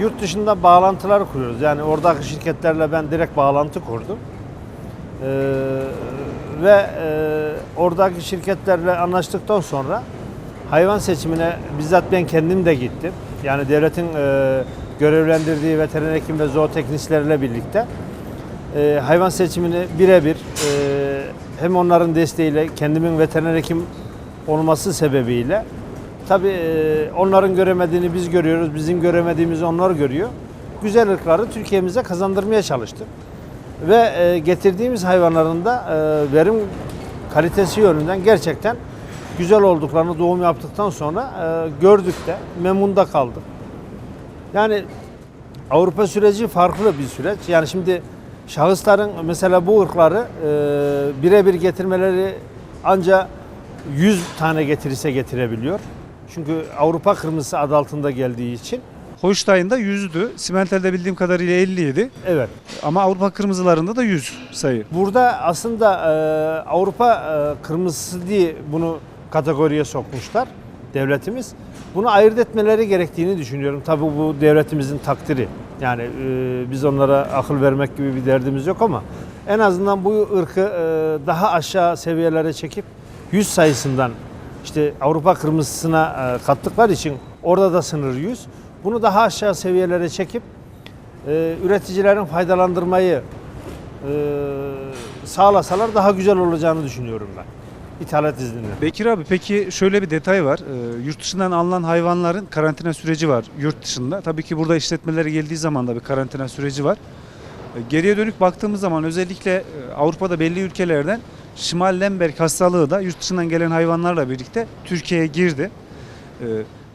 Yurt dışında bağlantılar kuruyoruz. Yani oradaki şirketlerle ben direkt bağlantı kurdum. Ee, ve e, oradaki şirketlerle anlaştıktan sonra hayvan seçimine bizzat ben kendim de gittim. Yani devletin e, görevlendirdiği veteriner hekim ve zooteknislerle birlikte e, hayvan seçimini birebir e, hem onların desteğiyle kendimin veteriner hekim olması sebebiyle tabii e, onların göremediğini biz görüyoruz, bizim göremediğimizi onlar görüyor. Güzel ırkları Türkiye'mize kazandırmaya çalıştık. Ve e, getirdiğimiz hayvanların da e, verim kalitesi yönünden gerçekten güzel olduklarını doğum yaptıktan sonra gördük de memnun da kaldık. Yani Avrupa süreci farklı bir süreç. Yani şimdi şahısların mesela bu ırkları birebir getirmeleri ancak 100 tane getirirse getirebiliyor. Çünkü Avrupa kırmızısı adı altında geldiği için. Holstein'da 100'dü. Simentel'de bildiğim kadarıyla 57. Evet. Ama Avrupa kırmızılarında da 100 sayı. Burada aslında e, Avrupa e, kırmızısı diye bunu kategoriye sokmuşlar devletimiz. Bunu ayırt etmeleri gerektiğini düşünüyorum. Tabii bu devletimizin takdiri. Yani e, biz onlara akıl vermek gibi bir derdimiz yok ama en azından bu ırkı e, daha aşağı seviyelere çekip 100 sayısından işte Avrupa kırmızısına e, kattıkları için orada da sınır 100. Bunu daha aşağı seviyelere çekip e, üreticilerin faydalandırmayı e, sağlasalar daha güzel olacağını düşünüyorum ben. İthalat iznini. Bekir abi peki şöyle bir detay var. Ee, yurt dışından alınan hayvanların karantina süreci var yurt dışında. Tabii ki burada işletmelere geldiği zaman da bir karantina süreci var. Ee, Geriye dönük baktığımız zaman özellikle e, Avrupa'da belli ülkelerden Şimal Lemberg hastalığı da yurt dışından gelen hayvanlarla birlikte Türkiye'ye girdi. Ee,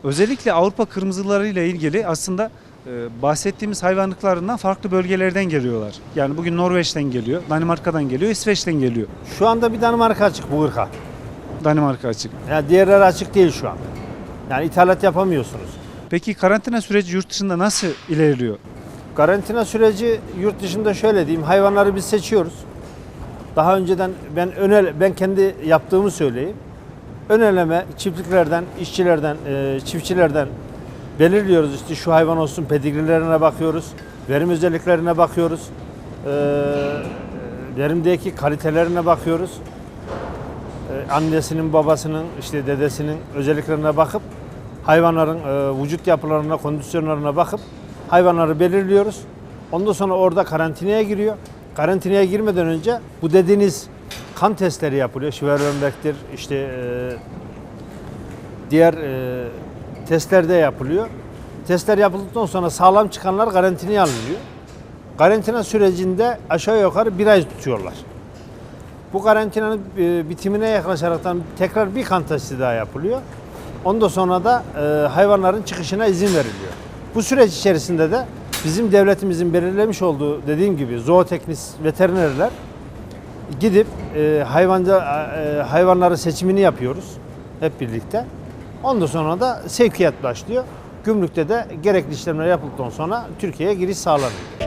Özellikle Avrupa kırmızıları ile ilgili aslında e, bahsettiğimiz hayvanlıklarından farklı bölgelerden geliyorlar. Yani bugün Norveç'ten geliyor, Danimarka'dan geliyor, İsveç'ten geliyor. Şu anda bir Danimarka açık bu ırka. Danimarka açık. Yani diğerleri açık değil şu an. Yani ithalat yapamıyorsunuz. Peki karantina süreci yurt dışında nasıl ilerliyor? Karantina süreci yurt dışında şöyle diyeyim. Hayvanları biz seçiyoruz. Daha önceden ben önel ben kendi yaptığımı söyleyeyim. Ön eleme çiftliklerden, işçilerden, e, çiftçilerden belirliyoruz. İşte şu hayvan olsun pedigrilerine bakıyoruz. Verim özelliklerine bakıyoruz. E, verimdeki kalitelerine bakıyoruz. E, annesinin, babasının, işte dedesinin özelliklerine bakıp hayvanların e, vücut yapılarına, kondisyonlarına bakıp hayvanları belirliyoruz. Ondan sonra orada karantinaya giriyor. Karantinaya girmeden önce bu dediğiniz kan testleri yapılıyor. Schwerlenberg'tir, işte e, diğer e, testler de yapılıyor. Testler yapıldıktan sonra sağlam çıkanlar karantinaya alınıyor. Karantina sürecinde aşağı yukarı bir ay tutuyorlar. Bu karantinanın e, bitimine yaklaşaraktan tekrar bir kan testi daha yapılıyor. Ondan sonra da e, hayvanların çıkışına izin veriliyor. Bu süreç içerisinde de bizim devletimizin belirlemiş olduğu dediğim gibi zooteknis veterinerler gidip e, hayvanca e, hayvanları seçimini yapıyoruz hep birlikte. Ondan sonra da sevkiyat başlıyor. Gümrükte de gerekli işlemler yapıldıktan sonra Türkiye'ye giriş sağlanıyor.